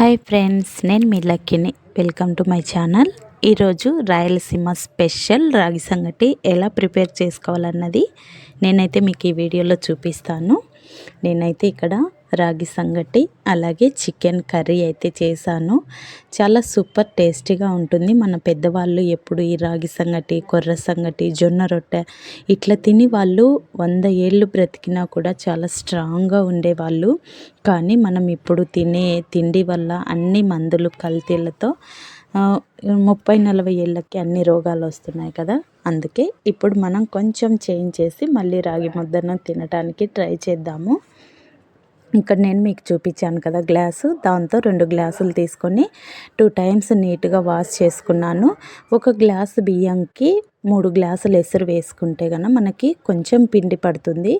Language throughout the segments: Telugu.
హాయ్ ఫ్రెండ్స్ నేను మీ లక్కీని. Welcome to my channel. ఈరోజు రాయలసీమ స్పెషల్ రాగి సంగటి ఎలా ప్రిపేర్ చేసుకోవాలన్నది నేనైతే మీకు ఈ వీడియోలో చూపిస్తాను. నేనైతే ఇక్కడ రాగి సంగటి అలాగే చికెన్ కర్రీ అయితే చేశాను. చాలా సూపర్ టేస్టీగా ఉంటుంది. మన పెద్దవాళ్ళు ఎప్పుడు ఈ రాగి సంగటి కొర్ర సంగటి జొన్న రొట్టె ఇట్లా తిని వాళ్ళు వంద ఏళ్ళు బ్రతికినా కూడా చాలా స్ట్రాంగ్గా ఉండేవాళ్ళు. కానీ మనం ఇప్పుడు తినే తిండి వల్ల అన్ని మందులు కల్తీలతో ముప్పై నలభై ఏళ్ళకి అన్ని రోగాలు వస్తున్నాయి కదా. అందుకే ఇప్పుడు మనం కొంచెం చేంజ్ చేసి మళ్ళీ రాగి ముద్దను తినడానికి ట్రై చేద్దాము. ఇక్కడ నేను మీకు చూపించాను కదా గ్లాసు. దాంతో రెండు గ్లాసులు తీసుకొని టూ టైమ్స్ నీట్గా వాష్ చేసుకున్నాను. ఒక గ్లాసు బియ్యంకి మూడు గ్లాసులు ఎసురు వేసుకుంటే కనుక మనకి కొంచెం పిండి పడుతుంది.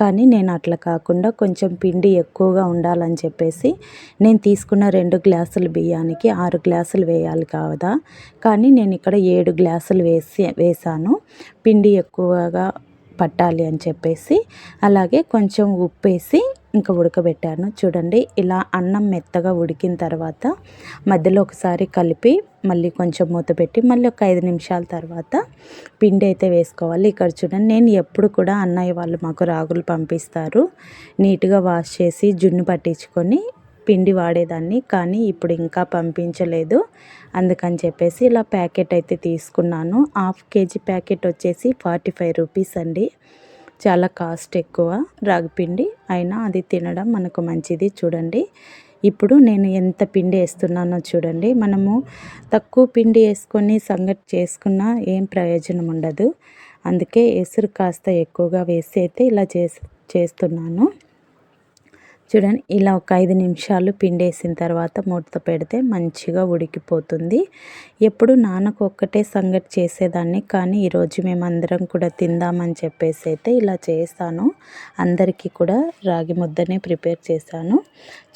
కానీ నేను అట్లా కాకుండా కొంచెం పిండి ఎక్కువగా ఉండాలని చెప్పేసి నేను తీసుకున్న రెండు గ్లాసుల బియ్యానికి ఆరు గ్లాసులు వేయాలి కాదా? కానీ నేను ఇక్కడ ఏడు గ్లాసులు వేసి వేసాను పిండి ఎక్కువగా పట్టాలి అని చెప్పేసి అలాగే కొంచెం ఉప్పేసి ఇంకా ఉడకబెట్టాను. చూడండి ఇలా అన్నం మెత్తగా ఉడికిన తర్వాత మధ్యలో ఒకసారి కలిపి మళ్ళీ కొంచెం మూత పెట్టి మళ్ళీ ఒక ఐదు నిమిషాల తర్వాత పిండి అయితే వేసుకోవాలి. ఇక్కడ చూడండి నేను ఎప్పుడు కూడా అన్నయ్య వాళ్ళు మాకు రాగులు పంపిస్తారు. నీట్గా వాష్ చేసి జున్ను పట్టించుకొని పిండి వాడేదాన్ని కానీ ఇప్పుడు ఇంకా పంపించలేదు. అందుకని చెప్పేసి ఇలా ప్యాకెట్ అయితే తీసుకున్నాను. హాఫ్ కేజీ ప్యాకెట్ వచ్చేసి ఫార్టీ ఫైవ్ రూపీస్ అండి. చాలా కాస్ట్ ఎక్కువ రాగిపిండి అయినా అది తినడం మనకు మంచిది చూడండి. ఇప్పుడు నేను ఎంత పిండి వేస్తున్నానో చూడండి. మనము తక్కువ పిండి వేసుకొని సంగటి చేసుకున్నా ఏం ప్రయోజనం ఉండదు. అందుకే ఎసురు కాస్త ఎక్కువగా వేసి అయితే ఇలా చేస్తున్నాను. చూడండి ఇలా ఒక ఐదు నిమిషాలు పిండేసిన తర్వాత మూత పెడితే మంచిగా ఉడికిపోతుంది. ఎప్పుడు నాన్నకు ఒక్కటే సంగటి చేసేదాన్ని కానీ ఈరోజు మేమందరం కూడా తిందామని చెప్పేసి అయితే ఇలా చేస్తాను. అందరికీ కూడా రాగి ముద్దనే ప్రిపేర్ చేశాను.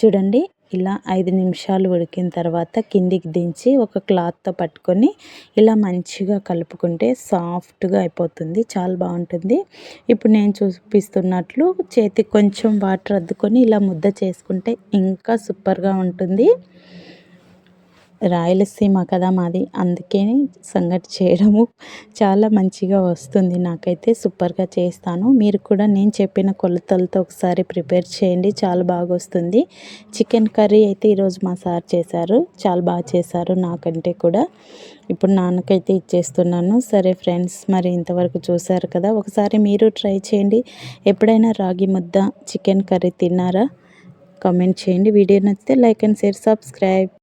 చూడండి ఇలా ఐదు నిమిషాలు ఉడికిన తర్వాత కిందికి దించి ఒక క్లాత్తో పట్టుకొని ఇలా మంచిగా కలుపుకుంటే సాఫ్ట్గా అయిపోతుంది చాలా బాగుంటుంది. ఇప్పుడు నేను చూపిస్తున్నట్లు చేతికి కొంచెం వాటర్ అద్దుకొని ఇలా ముద్ద చేసుకుంటే ఇంకా సూపర్గా ఉంటుంది. రాయలసీమ కదా మాది. అందుకే సంగటి చేయడము చాలా మంచిగా వస్తుంది. నాకైతే సూపర్గా చేస్తాను. మీరు కూడా నేను చెప్పిన కొలతలతో ఒకసారి ప్రిపేర్ చేయండి. చాలా బాగా వస్తుంది. చికెన్ కర్రీ అయితే ఈరోజు మా సార్ చేశారు. చాలా బాగా చేశారు నాకంటే కూడా. ఇప్పుడు నాన్నకైతే ఇచ్చేస్తున్నాను. సరే ఫ్రెండ్స్ మరి ఇంతవరకు చూశారు కదా. ఒకసారి మీరు ట్రై చేయండి. ఎప్పుడైనా రాగి ముద్ద చికెన్ కర్రీ తిన్నారా? కామెంట్ చేయండి. వీడియో నచ్చితే లైక్ అండ్ షేర్ సబ్స్క్రైబ్.